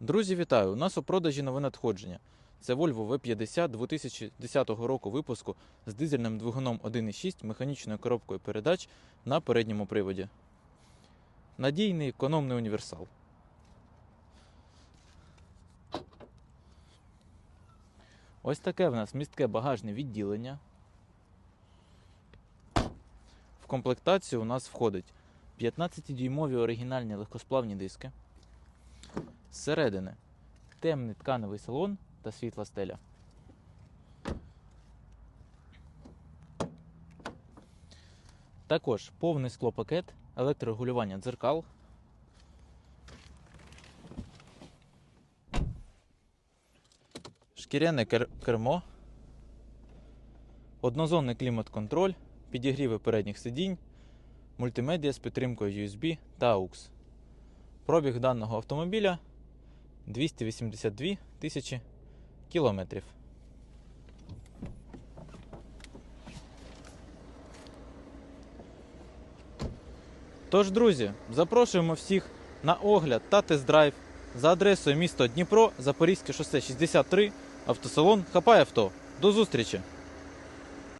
Друзі, вітаю! У нас у продажі нове надходження. Це Volvo V50 2010 року випуску з дизельним двигуном 1.6 механічною коробкою передач на передньому приводі. Надійний економний універсал. Ось таке в нас містке багажне відділення. В комплектацію у нас входить 15-дюймові оригінальні легкосплавні диски. Зсередини темний тканевий салон та світла стеля. Також повний склопакет, електрорегулювання дзеркал. Шкіряне кер- кермо, однозонний клімат-контроль, підігріви передніх сидінь, мультимедіа з підтримкою USB та AUX. Пробіг даного автомобіля 282 тисячі кілометрів. Тож, друзі, запрошуємо всіх на огляд та тест-драйв за адресою місто Дніпро, Запорізьке шосе 63, автосалон Хапай авто. До зустрічі!